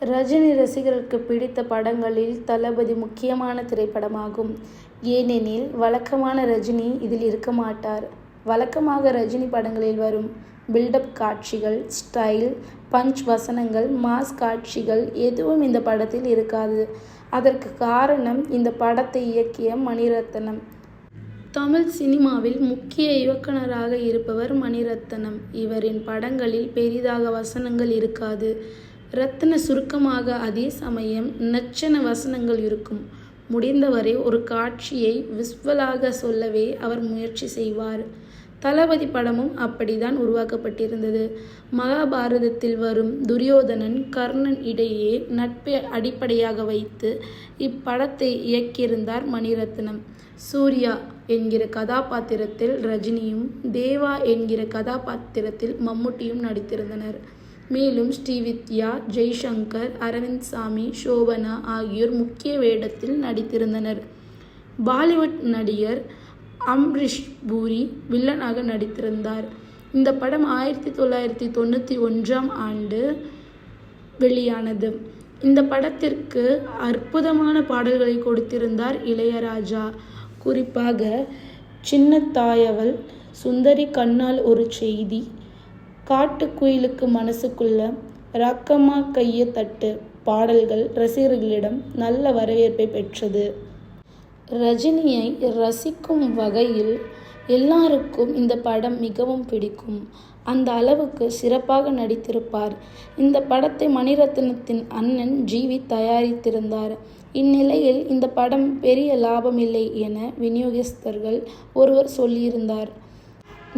ரஜினி ரசிகர்களுக்கு பிடித்த படங்களில் தளபதி முக்கியமான திரைப்படமாகும். ஏனெனில் வழக்கமான ரஜினி இதில் இருக்க மாட்டார். வழக்கமாக ரஜினி படங்களில் வரும் பில்டப் காட்சிகள், ஸ்டைல், பஞ்ச் வசனங்கள், மாஸ் காட்சிகள் எதுவும் இந்த படத்தில் இருக்காது. அதற்கு காரணம் இந்த படத்தை இயக்கிய மணிரத்னம். தமிழ் சினிமாவில் முக்கிய இயக்குனராக இருப்பவர் மணிரத்னம். இவரின் படங்களில் பெரிதாக வசனங்கள் இருக்காது. ரத்ன சுருக்கமாக அதே சமயம் நச்சன வசனங்கள் இருக்கும். முடிந்தவரை ஒரு காட்சியை விஸ்வலாக சொல்லவே அவர் முயற்சி செய்வார். தளபதி படமும் அப்படிதான் உருவாக்கப்பட்டிருந்தது. மகாபாரதத்தில் வரும் துரியோதனன், கர்ணன் இடையே நட்பை அடிப்படையாக வைத்து இப்படத்தை இயக்கியிருந்தார் மணிரத்னம். சூர்யா என்கிற கதாபாத்திரத்தில் ரஜினியும், தேவா என்கிற கதாபாத்திரத்தில் மம்முட்டியும் நடித்திருந்தனர். மேலும் ஸ்ரீவித்யா, ஜெய்சங்கர், அரவிந்த் சாமி சோபனா ஆகியோர் முக்கிய வேடத்தில் நடித்திருந்தனர். பாலிவுட் நடிகர் அம்ரிஷ் பூரி வில்லனாக நடித்திருந்தார். இந்த படம் ஆயிரத்தி தொள்ளாயிரத்தி தொண்ணூற்றி ஒன்றாம் ஆண்டு வெளியானது. இந்த படத்திற்கு அற்புதமான பாடல்களை கொடுத்திருந்தார் இளையராஜா. குறிப்பாக சின்னத்தாயவள், சுந்தரி கண்ணால் ஒரு செய்தி, காட்டுக்குயிலுக்கு மனசுக்குள்ள, ரக்கமா கைய தட்டு பாடல்கள் ரசிகர்களிடம் நல்ல வரவேற்பை பெற்றது. ரஜினியை ரசிக்கும் வகையில் எல்லாருக்கும் இந்த படம் மிகவும் பிடிக்கும். அந்த அளவுக்கு சிறப்பாக நடித்திருப்பார். இந்த படத்தை மணிரத்னத்தின் அண்ணன் ஜீவி தயாரித்திருந்தார். இந்நிலையில் இந்த படம் பெரிய லாபம் இல்லை என விநியோகஸ்தர்கள் ஒருவர் சொல்லியிருந்தார்.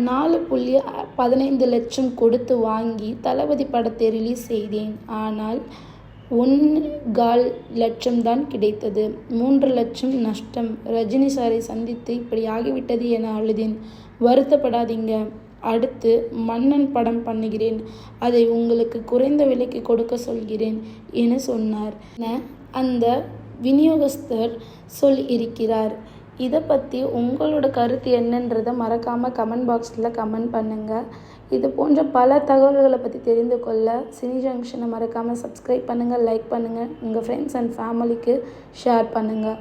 நாலு புள்ளி பதினைந்து லட்சம் கொடுத்து வாங்கி தளபதி படத்தை ரிலீஸ் செய்தேன். ஆனால் கால் லட்சம் தான் கிடைத்தது. மூன்று லட்சம் நஷ்டம். ரஜினி சாரை சந்தித்து இப்படி ஆகிவிட்டது என அழுதேன். வருத்தப்படாதீங்க. அடுத்து மன்னன் படம் பண்ணுகிறேன். அதை உங்களுக்கு குறைந்த விலைக்கு கொடுக்க சொல்கிறேன் என சொன்னார் அந்த அந்த சொல் இருக்கிறார் இதை பற்றி உங்களோட கருத்து என்னன்றதை மறக்காமல் கமெண்ட் பாக்ஸில் கமெண்ட் பண்ணுங்கள் இது போன்ற பல தகவல்களை பற்றி தெரிந்து கொள்ள சினி ஜங்ஷனை மறக்காமல் சப்ஸ்கிரைப் பண்ணுங்கள் லைக் பண்ணுங்கள் உங்கள் ஃப்ரெண்ட்ஸ் அண்ட் ஃபேமிலிக்கு ஷேர் பண்ணுங்கள்